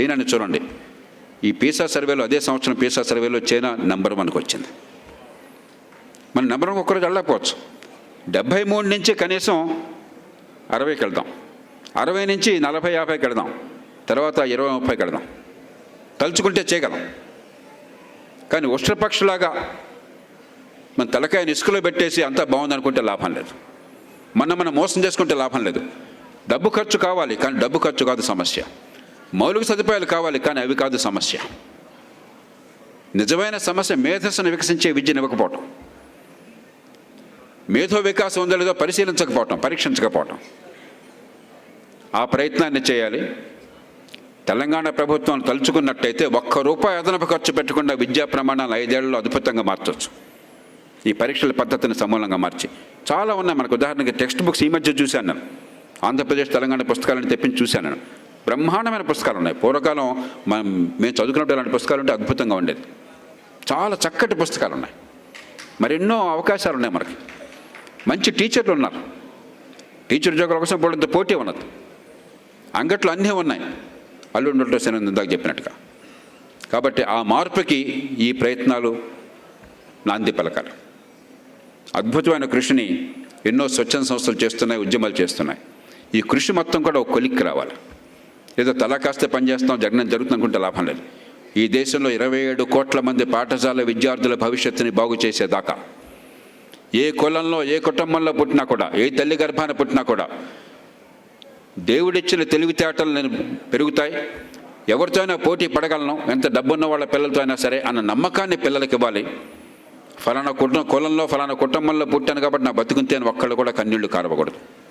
చైనాని చూడండి. ఈ పీసా సర్వేలో అదే సంవత్సరం పీసా సర్వేలో చైనా నెంబర్ వన్కి వచ్చింది. మన నెంబర్ వన్ ఒక్కరోజు వెళ్ళకపోవచ్చు. డెబ్భై మూడు నుంచి కనీసం అరవైకి వెళ్దాం. అరవై నుంచి నలభై యాభైకి వెళదాం. తర్వాత ఇరవై ముప్పైకి వెళదాం. తలుచుకుంటే చేయగలం. కానీ ఉష్ట్రపక్షలాగా మన తలకాయని ఇసుకలో పెట్టేసి అంతా బాగుందనుకుంటే లాభం లేదు. మన మనం మోసం చేసుకుంటే లాభం లేదు. డబ్బు ఖర్చు కావాలి కానీ డబ్బు ఖర్చు కాదు సమస్య. మౌలిక సదుపాయాలు కావాలి కానీ అవి కాదు సమస్య. నిజమైన సమస్య మేధస్సును వికసించే విద్యను ఇవ్వకపోవటం. మేధో వికాసం ఉందో లేదో పరిశీలించకపోవటం పరీక్షించకపోవటం. ఆ ప్రయత్నాన్ని చేయాలి. తెలంగాణ ప్రభుత్వం తలుచుకున్నట్టయితే ఒక్క రూపాయి అదనపు ఖర్చు పెట్టకుండా విద్యా ప్రమాణాలు ఐదేళ్ళలో అద్భుతంగా మార్చవచ్చు ఈ పరీక్షల పద్ధతిని సమూలంగా మార్చి. చాలా ఉన్నాయి మనకు. ఉదాహరణకి టెక్స్ట్ బుక్స్ ఈ మధ్య చూశాను ఆంధ్రప్రదేశ్ తెలంగాణ పుస్తకాలను తెప్పించి చూశాను బ్రహ్మాండమైన పుస్తకాలు ఉన్నాయి పూర్వకాలం మనం మేము చదువుకున్నప్పుడు ఇలాంటి పుస్తకాలు ఉంటే అద్భుతంగా ఉండేది. చాలా చక్కటి పుస్తకాలు ఉన్నాయి మరెన్నో అవకాశాలు ఉన్నాయి మనకి. మంచి టీచర్లు ఉన్నారు. టీచర్ ఉద్యోగాల కోసం పోవడంతో పోటీ ఉన్నది. అంగట్లో అన్నీ ఉన్నాయి. అల్లుండటం సేన ఇందాక చెప్పినట్టుగా. కాబట్టి ఆ మార్పుకి ఈ ప్రయత్నాలు నాంది పలకాలి. అద్భుతమైన కృషిని ఎన్నో స్వచ్ఛంద సంస్థలు చేస్తున్నాయి ఉద్యమాలు చేస్తున్నాయి. ఈ కృషి మొత్తం కూడా ఒక కొలిక్కి రావాలి. ఏదో తలా కాస్తే పనిచేస్తాం జగనం జరుగుతుంది అనుకుంటే లాభం లేదు. ఈ దేశంలో ఇరవై ఏడు కోట్ల మంది పాఠశాల విద్యార్థుల భవిష్యత్తుని బాగు చేసేదాకా. ఏ కులంలో ఏ కుటుంబంలో పుట్టినా కూడా ఏ తల్లి గర్భాన పుట్టినా కూడా దేవుడిచ్చిన తెలివితేటలు నేను పెరుగుతాయి. ఎవరితో అయినా పోటీ పడగలను ఎంత డబ్బున్న వాళ్ళ పిల్లలతో అయినా సరే అన్న నమ్మకాన్ని పిల్లలకి ఇవ్వాలి. ఫలానా కుటుంబ కులంలో ఫలానా కుటుంబంలో పుట్టాను కాబట్టి నా బతుకుంతే అని ఒక్కళ్ళు కూడా కన్నీళ్ళు కారవకూడదు.